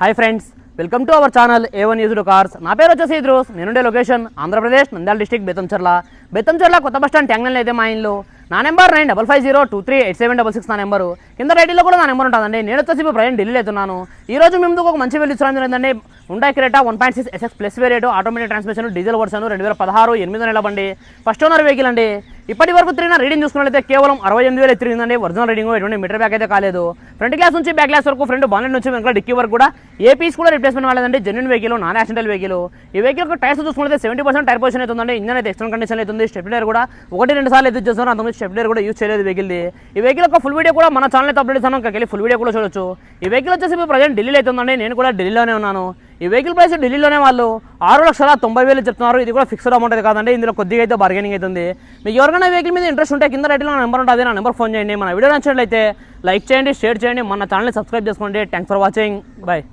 Hi friends welcome to our channel A one used cars నా పేరు వచ్చేసి ఇద్రోస్. నేనుండే లొకేషన్ ఆంధ్రప్రదేశ్ నంద్యాల డిస్టిక్ బెతంచర్ల బెతంచర్ల కొత్త బస్ స్టాండ్ ట్యాంగ్నల్ అయితే మా ఇంట్లో నా number nine double five zero two three eight seven double six నా నెంబరు కింద రైటిలో కూడా నా నెంబర్ ఉంటుందండి. నేను వచ్చేసి ఇప్పుడు ప్రజెంట్ ఢిల్లీలో అవుతున్నాను. ఈ రోజు మేము ముందుకు ఒక మంచి వెళ్ళి ఇచ్చిన ఏంటంటే ఉండా Creta one point six SX plus variant automatic transmission diesel version రెండు వేల పదహారు ఎనిమిది నెల బండి. ఫస్ట్ ఓనర్ వెహికల్ అండి. ఇప్పటి వరకు తిరిగిన రీడింగ్ చూసుకున్నట్లయితే కేవలం అరవై ఎనిమిది వేలు తిరిగిందండి. ఒరిజినల్ రీడింగ్ ఎటువంటి మీటర్ బ్యాక్ అయితే కాలేదు. ఫ్రంట్ గ్లాస్ నుంచి బ్యాక్ గ్లాస్ వరకు ఫ్రంట్ బానెట్ నుంచి వెనక డిక్కీ వరకు కూడా ఏ పీస్ కూడా replacement వాళ్ళదండి genuine vehicle non accidental vehicle ఈ వెహికల్ టైర్స్ చూసుకుంటే సెవెంటీ పర్సెంట్ టైర్ పొజిషన్ అయితే ఉందండి ఇంజన్ అయితే ఎక్స్టర్నల్ కండిషన్ అవుతుంది. స్టెప్లర్ కూడా ఒకటి రెండు సార్లు ఎదురు చేస్తున్నారు. అంతకుముందు స్టెప్లర్ కూడా యూజ్ చేయలేదు వెహికల్ది ఈ వెహికల్ యొక్క ఫుల్ వీడియో కూడా మన ఛానల్ అయితే అప్డేట్ చేస్తాను. అక్కడికి ఫుల్ వీడియో కూడా చూడొచ్చు. ఈ వెహికల్ వచ్చేసి ప్రజెంట్ ఢిల్లీలో అవుతుందండి. నేను కూడా ఢిల్లీలోనే ఉన్నాను. ఈ వెహికల్ ప్రైస్ ఢిల్లీలోనే వాళ్ళు ఆరు లక్షల తొంభై వేలు చెప్తున్నారు. ఇది కూడా ఫిక్స్డ్ అమౌంట్ అయితే కాదండి. ఇందులో కొద్దిగా అయితే బార్గెనింగ్ అవుతుంది. మీకు ఎవరికైనా వెహికల్ మీద ఇంట్రెస్ట్ ఉంటే కింద రైట్లో నా నెంబర్ ఉంటుంది. నా నెంబర్ ఫోన్ చేయండి. మన వీడియో నచ్చినట్లయితే లైక్ చేయండి షేర్ చేయండి. మన ఛానల్ని సబ్స్క్రైబ్ చేసుకోండి. Thanks for watching bye